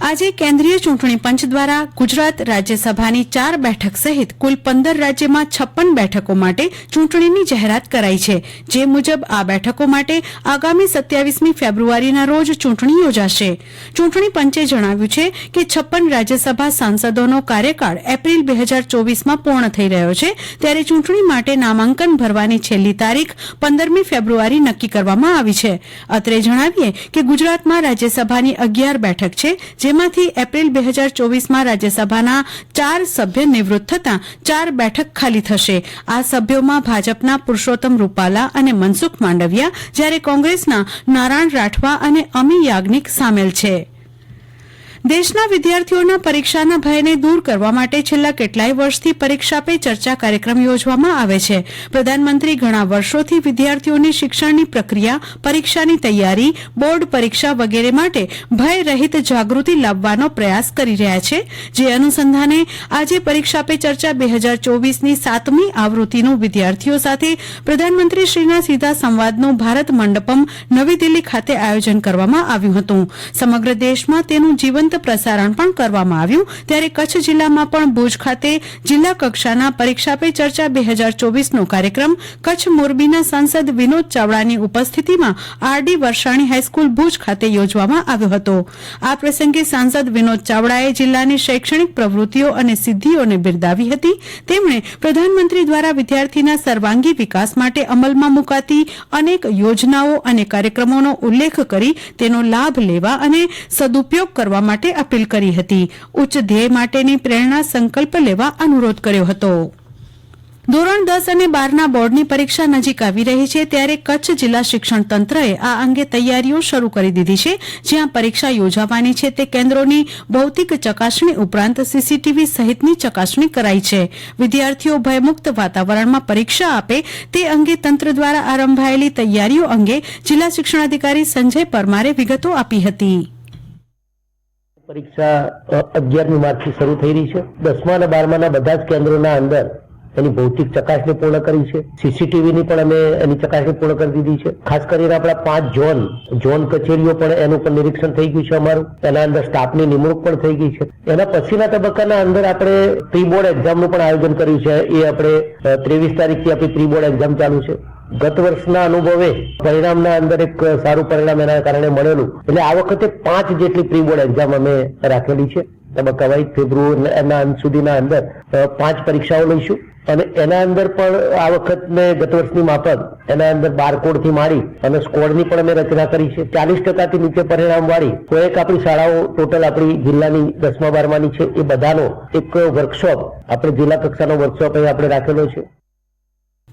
આજે કેન્દ્રીય ચૂંટણી પંચ દ્વારા ગુજરાત રાજ્યસભાની ચાર બેઠક સહિત કુલ પંદર રાજ્યમાં છપ્પન બેઠકો માટે ચૂંટણીની જાહેરાત કરાઈ છે. જે મુજબ આ બેઠકો માટે આગામી સત્યાવીસમી ફેબ્રુઆરીના રોજ ચૂંટણી યોજાશે. ચૂંટણી પંચે જણાવ્યું છે કે છપ્પન રાજ્યસભા સાંસદોનો કાર્યકાળ એપ્રિલ બે હજાર ચોવીસમાં પૂર્ણ થઈ રહ્યો છે. ત્યારે ચૂંટણી માટે નામાંકન ભરવાની છેલ્લી તારીખ પંદરમી ફેબ્રુઆરી નક્કી કરવામાં આવી છે. અત્રે જણાવીએ કે ગુજરાતમાં રાજ્યસભાની અગિયાર બેઠક છે જેમાંથી એપ્રિલ બે હજાર ચોવીસમાં રાજ્યસભાના ચાર સભ્ય નિવૃત્ત થતાં ચાર બેઠક ખાલી થશે. આ સભ્યોમાં ભાજપના પુરુષોત્તમ રૂપાલા અને મનસુખ માંડવિયા, જ્યારે કોંગ્રેસના નારાયણ રાઠવા અને અમી યાજ્ઞિક સામેલ છે. દેશના વિદ્યાર્થીઓના પરીક્ષાના ભયને દૂર કરવા માટે છેલ્લા કેટલાય વર્ષથી પરીક્ષા પે ચર્ચા કાર્યક્રમ યોજવામાં આવે છે. પ્રધાનમંત્રી ઘણા વર્ષોથી વિદ્યાર્થીઓની શિક્ષણની પ્રક્રિયા, પરીક્ષાની તૈયારી, બોર્ડ પરીક્ષા વગેરે માટે ભય રહિત જાગૃતિ લાવવાનો પ્રયાસ કરી રહ્યા છે. જે અનુસંધાને આજે પરીક્ષા પે ચર્ચા બે હજાર ચોવીસની સાતમી આવૃત્તિનું વિદ્યાર્થીઓ સાથે પ્રધાનમંત્રી શ્રીના સીધા સંવાદનું ભારત મંડપમ નવી દિલ્હી ખાતે આયોજન કરવામાં આવ્યું હતું. સમગ્ર દેશમાં તેનું જીવંત પ્રસારણ પણ કરવામાં આવ્યું. ત્યારે કચ્છ જિલ્લામાં પણ ભુજ ખાતે જિલ્લા કક્ષાના પરીક્ષા પે ચર્ચા બે હજાર ચોવીસનો કાર્યક્રમ, કચ્છ મોરબીના સાંસદ વિનોદ ચાવડાની ઉપસ્થિતિમાં આરડી વરસાણી હાઈસ્કૂલ ભુજ ખાતે યોજવામાં આવ્યો હતો. આ પ્રસંગે સાંસદ વિનોદ ચાવડાએ જિલ્લાની શૈક્ષણિક પ્રવૃત્તિઓ અને સિદ્ધિઓને બિરદાવી હતી. તેમણે પ્રધાનમંત્રી દ્વારા વિદ્યાર્થીના સર્વાંગી વિકાસ માટે અમલમાં મુકાતી અનેક યોજનાઓ અને કાર્યક્રમોનો ઉલ્લેખ કરી તેનો લાભ લેવા અને સદુપયોગ કરવા માટે અપીલ કરી હતી. ઉચ્ચ ધ્યેય માટેની પ્રેરણા સંકલ્પ લેવા અનુરોધ કર્યો હતો. ધોરણ દસ અને બારના બોર્ડની પરીક્ષા નજીક આવી રહી છે ત્યારે કચ્છ જિલ્લા શિક્ષણ તંત્રએ આ અંગે તૈયારીઓ શરૂ કરી દીધી છે. જ્યાં પરીક્ષા યોજાવાની છે તે કેન્દ્રોની ભૌતિક ચકાસણી ઉપરાંત સીસીટીવી સહિતની ચકાસણી કરાઈ છે. વિદ્યાર્થીઓ ભયમુક્ત વાતાવરણમાં પરીક્ષા આપે તે અંગે તંત્ર દ્વારા આરંભાયેલી તૈયારીઓ અંગે જિલ્લા શિક્ષણાધિકારી સંજય પરમારે વિગતો આપી હતી. પરીક્ષા અગિયારમી માર્ચથી શરૂ થઈ રહી છે. દસમા અને બારમાના બધા જ કેન્દ્રોના અંદર એની ભૌતિક ચકાસણી પૂર્ણ કરી છે. સીસીટીવીની પણ અમે એની ચકાસણી પૂર્ણ કરી દીધી છે. ખાસ કરીને આપણા પાંચ ઝોન ઝોન કચેરીઓ પણ એનું પણ નિરીક્ષણ થઈ ગયું છે અમારું. એના અંદર સ્ટાફની નિમણૂક પણ થઈ ગઈ છે. એના પછીના તબક્કાના અંદર આપણે પ્રી બોર્ડ એક્ઝામનું પણ આયોજન કર્યું છે. એ આપણે ત્રેવીસ તારીખથી આપણી પ્રી બોર્ડ એક્ઝામ ચાલુ છે. ગત વર્ષના અનુભવે પરિણામના અંદર એક સારું પરિણામ એના કારણે મળેલું. એટલે આ વખતે પાંચ જેટલી પ્રી બોર્ડ એક્ઝામ અમે રાખેલી છે. તબક્કાવાઇઝ ફેબ્રુઆરીના અંત સુધીના અંદર પાંચ પરીક્ષાઓ લઈશું. અને એના અંદર પણ આ વખત મેં ગત વર્ષની માફક, એના અંદર બારકોડથી મારી અને સ્કોડની પણ અમે રચના કરી છે. ચાલીસ ટકાથી નીચે પરિણામ વાળી કોઈ એક આપણી શાળાઓ ટોટલ આપણી જિલ્લાની દસમા, બારમાની છે. એ બધાનો એક વર્કશોપ આપણે જિલ્લા કક્ષાનો વર્કશોપ અહીં આપણે રાખેલો છે.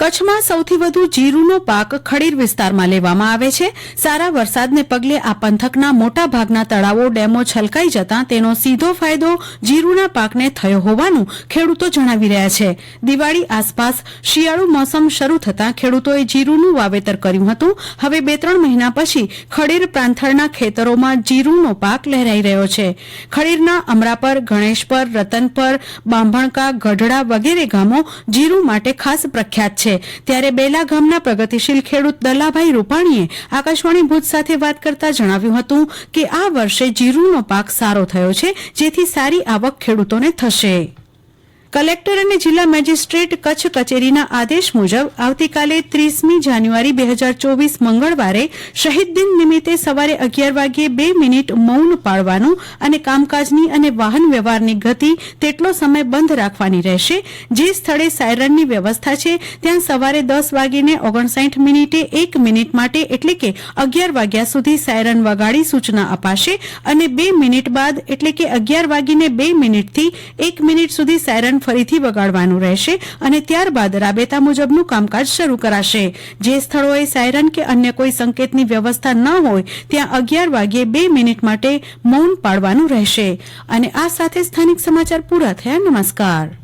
કચ્છમાં સૌથી વધુ જીરુનો પાક ખડીર વિસ્તારમાં લેવામાં આવે છે. સારા વરસાદને પગલે આ પંથકના મોટાભાગના તળાવો ડેમો છલકાઈ જતાં તેનો સીધો ફાયદો જીરુના પાકને થયો હોવાનું ખેડૂતો જણાવી રહ્યા છે. દિવાળી આસપાસ શિયાળુ મોસમ શરૂ થતાં ખેડૂતોએ જીરુનું વાવેતર કર્યું હતું. હવે બે ત્રણ મહિના પછી ખડીર પ્રાંથળના ખેતરોમાં જીરુનો પાક લહેરાઈ રહ્યો છે. ખડીરના અમરાપર, ગણેશપર, રતનપર, બાંભણકા, ગઢડા વગેરે ગામો જીરુ માટે ખાસ પ્રખ્યાત છે. ત્યારે બેલા ગામના પ્રગતિશીલ ખેડૂત દલાભાઈ રૂપાણીએ આકાશવાણી ભુજ સાથે વાત કરતા જણાવ્યું હતું કે આ વર્ષે જીરુનો પાક સારો થયો છે, જેથી સારી આવક ખેડૂતોને થશે. કલેક્ટર અને જિલ્લા મેજિસ્ટ્રેટ કચ્છ કચેરીના આદેશ મુજબ આવતીકાલે ત્રીસમી જાન્યુઆરી બે હજાર ચોવીસ મંગળવારે શહીદ દિન નિમિત્તે સવારે અગિયાર વાગ્યે બે મિનિટ મૌન પાળવાનું અને કામકાજની અને વાહન વ્યવહારની ગતિ તેટલો સમય બંધ રાખવાની રહેશે. જે સ્થળે સાયરનની વ્યવસ્થા છે, ત્યાં સવારે દસ વાગીને ઓગણસાઠ મિનિટે એક મિનિટ માટે એટલે કે અગિયાર વાગ્યા સુધી સાયરન વગાડી સૂચના અપાશે અને બે મિનિટ બાદ એટલે કે અગિયાર વાગીને બે મિનિટથી એક મિનિટ સુધી સાયરન ફરીથી વગાડવાનું રહેશે અને ત્યારબાદ રાબેતા મુજબનું કામકાજ શરૂ કરાશે. જે સ્થળોએ સાયરન કે અન્ય કોઈ સંકેતની વ્યવસ્થા ન હોય, ત્યાં અગિયાર વાગ્યે બે મિનિટ માટે મૌન પાળવાનું રહેશે. અને આ સાથે સ્થાનિક સમાચાર પૂરા થયા. નમસ્કાર.